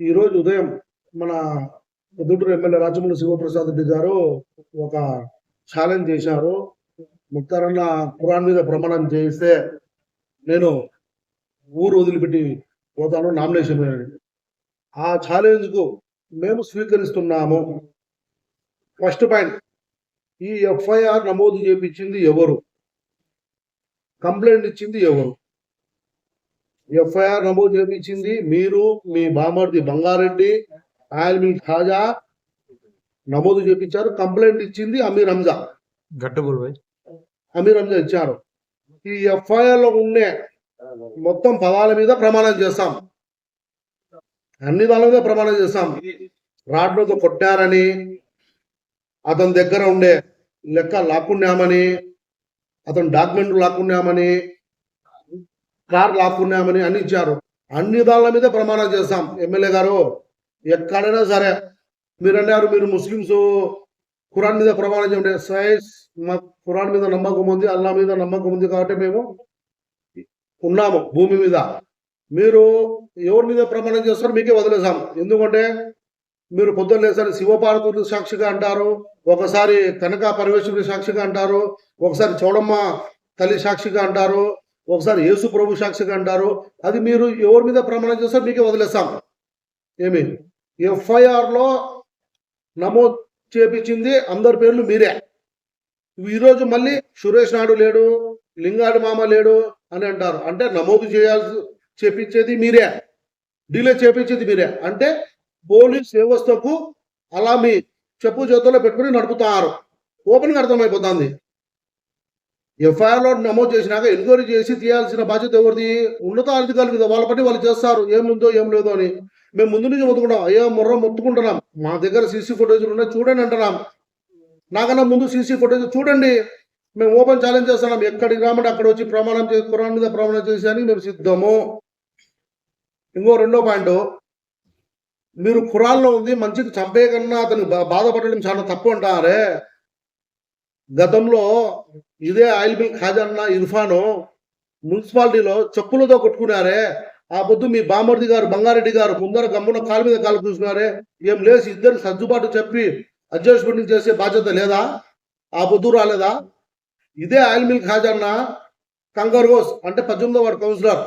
ఈరోజు ఉదయం మన పొద్దుటూరు ఎమ్మెల్యే రాజమౌళి శివప్రసాద్ రెడ్డి గారు ఒక ఛాలెంజ్ చేశారు. ముక్తారన్న ఖురాన్ మీద ప్రమాణం చేస్తే నేను ఊరు వదిలిపెట్టి పోతాను నామినేషన్ వేయండి. ఆ ఛాలెంజ్కు మేము స్వీకరిస్తున్నాము. ఫస్ట్ పాయింట్ ఈ ఎఫ్ఐఆర్ నమోదు చేపించింది ఎవరు? కంప్లైంట్ ఇచ్చింది ఎవరు? ఎఫ్ఐఆర్ నమోదు చేపించింది మీరు మీ బామర్ది బంగారెడ్డి ఆల్మి ఖాజా నమోదు చేపించారు కంప్లైంట్ ఇచ్చింది అమీర్ హంజా. గట్టు బోల్ భాయ్. అమీర్ హంజా ఇచ్చారు. ఈ ఎఫ్ఐఆర్లో ఉండే మొత్తం పదాల మీద ప్రమాణం చేస్తాం అన్ని దాని మీద ప్రమాణం చేస్తాం రాడ్లతో కొట్టారని అతని దగ్గర ఉండే లెక్క లాక్కున్నామని అతని డాక్యుమెంట్లు లాక్కున్నామని కార్లు ఆపుకున్నామని అన్ని ఇచ్చారు. అన్ని దానిల మీద ప్రమాణం చేస్తాం ఎమ్మెల్యే గారు ఎక్కడైనా సరే మీరు అన్నారు మీరు ముస్లిమ్స్ ఖురాన్ మీద ప్రమాణం చేయండి. సైన్స్ మా ఖురాన్ మీద నమ్మకం ఉంది అల్లా మీద నమ్మకం ఉంది కాబట్టి మేము ఉన్నాము భూమి మీద. మీరు ఎవరి మీద ప్రమాణం చేస్తారో మీకే వదిలేసాం ఎందుకంటే మీరు పొద్దున్న లేసారి శివపార్వతులు సాక్షిగా అంటారు ఒకసారి కనక పరమేశ్వరుడి సాక్షిగా అంటారు ఒకసారి చౌడమ్మ తల్లి సాక్షిగా అంటారు ఒకసారి యేసు ప్రభు సాక్షిగా అంటారు అది మీరు ఎవరి మీద ప్రమాణం చేస్తే మీకే వదిలేస్తాం. ఏమి? ఎఫ్ఐఆర్లో నమోదు చేపించింది అందరి పేర్లు మీరే. ఈరోజు మళ్ళీ సురేష్ నాయుడు లేడు లింగాడి మామ లేడు అని అంటారు. అంటే నమోదు చేయాల్సి చేపించేది మీరే. డిలే చేపించేది మీరే. అంటే పోలీస్ వ్యవస్థకు అలా మీ చెప్పు చేతుల్లో పెట్టుకుని నడుపుతారు. ఓపెన్గా అర్థమైపోతుంది. ఎఫ్ఐఆర్లో నమోదు చేసినాక ఎంక్వైరీ చేసి తీయాల్సిన బాధ్యత ఎవరిది? ఉన్నతాధికారులు మీద వాళ్ళ పని వాళ్ళు చేస్తారు. ఏముందో ఏం లేదో అని. మేము ముందు నుంచి మొత్తుకుంటాం అయ్యో మొర్ర మొత్తుకుంటున్నాం. మా దగ్గర సీసీ ఫుటేజ్లు ఉన్నాయి చూడండి అంటున్నాం. నాకన్నా ముందు సీసీ ఫుటేజ్ చూడండి. మేము ఓపెన్ ఛాలెంజ్ చేస్తున్నాం. ఎక్కడికి రామంటే అక్కడ వచ్చి ప్రమాణం చేసి కురాన్ మీద ప్రమాణం చేసి అని మేము సిద్ధము. ఇంకో రెండో పాయింట్. మీరు కురాల్లో ఉంది మంచిది చంపే కన్నా అతను బా- బాధపడడం చాలా తప్పు అంటారే. గతంలో ఇదే ఆయిల్ మిల్ ఖాజాన్న ఇర్ఫాను మున్సిపాలిటీలో చెప్పులతో కొట్టుకున్నారే. ఆ పొద్దు మీ బామర్ది గారు బంగారెడ్డి గారు ముందర గమ్మున కాలు మీద కాలు కూర్చున్నారే ఏం లేచి ఇద్దరు సర్దుబాటు చెప్పి అడ్జస్ట్మెంట్ చేసే బాధ్యత లేదా? ఆ పొద్దు రాలేదా? ఇదే ఆయిల్ మిల్ ఖాజాన్న కంగర్గోస్ అంటే పద్దెనిమిదో వాడు కౌన్సిలర్.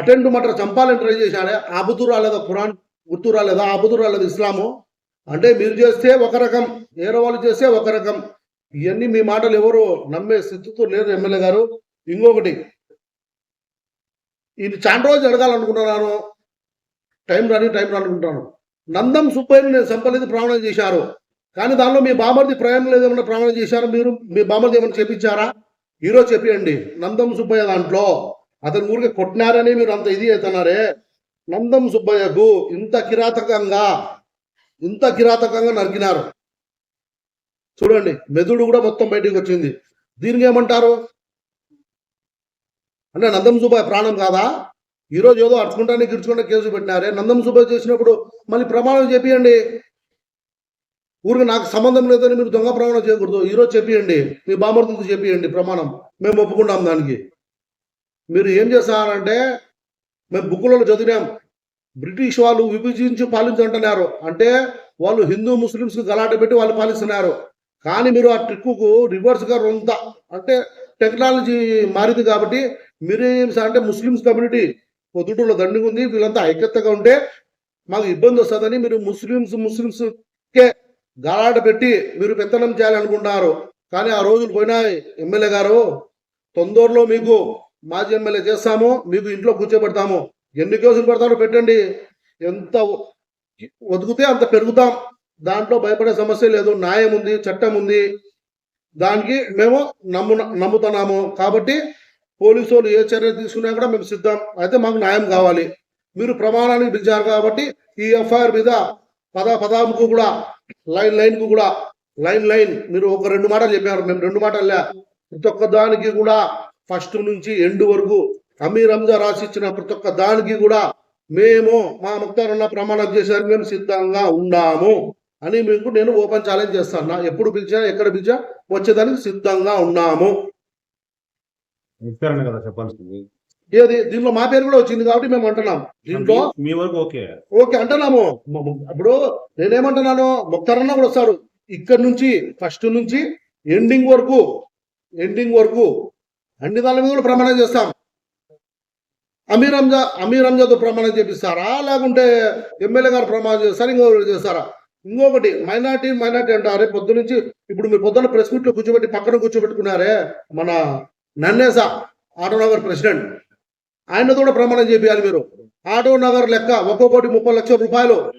అటెండ్ మటర్ చంపాలని ట్రై చేశాడే ఆ బుద్ధు రాలేదా ఖురాన్? గుర్తు రాలేదా? ఆ బుద్ధు రాలేదు ఇస్లాము? అంటే మీరు చేస్తే ఒక రకం వేరే వాళ్ళు చేస్తే ఒక రకం. ఇవన్నీ మీ మాటలు ఎవరు నమ్మే స్థితితో లేరు ఎమ్మెల్యే గారు. ఇంకొకటి ఇది చాలా రోజులు అడగాలనుకుంటున్నాను టైం రాని టైం రానుకుంటున్నాను నందం సుబ్బయ్యను నేను సంపలేదు ప్రమాణం చేశారు. కానీ దానిలో మీ బామర్ది ప్రయాణం లేదేమన్నా ప్రమాణం చేశారు మీరు? మీ బామర్ది ఏమైనా చెప్పించారా ఈరోజు చెప్పండి నందం సుబ్బయ్య దాంట్లో. అతని ఊరికి కొట్టినారని మీరు అంత ఇది అవుతున్నారే? నందం సుబ్బయ్యకు ఇంత కిరాతకంగా ఇంత కిరాతకంగా నరికినారు. చూడండి మెదుడు కూడా మొత్తం బయటికి వచ్చింది. దీనికి ఏమంటారు? అంటే నందం సుబాయ్ ప్రాణం కాదా? ఈరోజు ఏదో అర్చుకుంటానే గిర్చుకుంటా కేసు పెట్టినారే. నందం సుబాయ్ చేసినప్పుడు మళ్ళీ ప్రమాణం చెప్పియండి ఊరికి నాకు సంబంధం లేదని మీరు దొంగ ప్రమాణం చేయకూడదు. ఈరోజు చెప్పియండి మీ బామర్తులతో చెప్పియండి ప్రమాణం. మేము ఒప్పుకుంటాం దానికి. మీరు ఏం చేస్తారంటే మేము బుక్కులలో చదివాం బ్రిటిష్ వాళ్ళు విభజించి పాలించంటున్నారు అంటే వాళ్ళు హిందూ ముస్లిమ్స్ గలాట పెట్టి వాళ్ళు పాలిస్తున్నారు. కానీ మీరు ఆ ట్రిక్కుకు రివర్స్గా రొంత. అంటే టెక్నాలజీ మారింది కాబట్టి మీరేం అంటే ముస్లిమ్స్ కమ్యూనిటీ పొద్దుటూరులో దండిగా ఉంది వీళ్ళంతా ఐక్యతగా ఉంటే మాకు ఇబ్బంది వస్తుందని మీరు ముస్లిమ్స్ ముస్లిమ్స్కే గలాట పెట్టి మీరు పెత్తనం చేయాలనుకుంటున్నారు. కానీ ఆ రోజులు పోయినా ఎమ్మెల్యే గారు తొందరలో మీకు మాజీ ఎమ్మెల్యే చేస్తాము మీకు ఇంట్లో కూర్చోబెడతాము. ఎన్ని కేసులు పెడతారో పెట్టండి. ఎంత ఒదిగితే అంత పెరుగుతాం. దాంట్లో భయపడే సమస్య లేదు. న్యాయం ఉంది చట్టం ఉంది. దానికి మేము నమ్ము నమ్ముతున్నాము. కాబట్టి పోలీసు వాళ్ళు ఏ చర్య తీసుకున్నా కూడా మేము సిద్ధం. అయితే మాకు న్యాయం కావాలి. మీరు ప్రమాణానికి పిలిచారు కాబట్టి ఈ ఎఫ్ఐఆర్ మీద పద పదాముకు కూడా లైన్ లైన్కు కూడా లైన్ లైన్. మీరు ఒక రెండు మాటలు చెప్పారు. మేము రెండు మాటలే ప్రతి ఒక్క దానికి కూడా ఫస్ట్ నుంచి ఎండ్ వరకు అమీర్ రంజా రాసి ఇచ్చిన ప్రతి ఒక్క దానికి కూడా మేము మా ముక్తారన్న ప్రమాణం చేశారు మేము సిద్ధంగా ఉన్నాము అని మీకు నేను ఓపెన్ ఛాలెంజ్ చేస్తాను. నా ఎప్పుడు పిలిచినా ఎక్కడ పిలిచా వచ్చేదానికి సిద్ధంగా ఉన్నాము. ఇస్తారని కదా చెప్పాల్సింది. ఏది? దీనిలో మా పేరు కూడా వచ్చింది కాబట్టి మేము అంటున్నాం. దీంట్లో మీ- వరకు ఓకే. ఓకే అంటున్నాము. ఇప్పుడు నేనేమంటున్నాను? ముక్తారన్న కూడా వస్తాడు. ఇక్కడ నుంచి ఫస్ట్ నుంచి ఎండింగ్ వరకు ఎండింగ్ వరకు అన్ని దాని మీద కూడా ప్రమాణం చేస్తాం. అమీర్ రంజా అమీర్ రంజాతో ప్రమాణం చేపిస్తారా? లేకుంటే ఎమ్మెల్యే గారు ప్రమాణం చేస్తారా? ఇంకొకటి చేస్తారా? ఇంకొకటి మైనార్టీ మైనార్టీ అంటారే పొద్దు నుంచి ఇప్పుడు మీరు పొద్దున్న ప్రెస్ మీట్లో కూర్చోబెట్టి పక్కన కూర్చోబెట్టుకున్నారే మన నన్నేసా ఆటో నగర్ ప్రెసిడెంట్. ఆయనతో కూడా ప్రమాణం చేపియాలి మీరు. ఆటో నగర్ లెక్క ఒక్కొక్కటి ముప్పై లక్షల రూపాయలు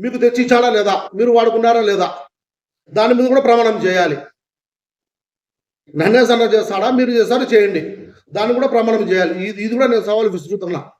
మీకు తెచ్చిచ్చాడా లేదా? మీరు వాడుకున్నారా లేదా? దాని మీద కూడా ప్రమాణం చేయాలి. నన్నే సన్న చేస్తాడా? మీరు చేస్తారా చేయండి. దాన్ని కూడా ప్రమాణం చేయాలి. ఇది ఇది కూడా నేను సవాల్ విసురుతున్నా.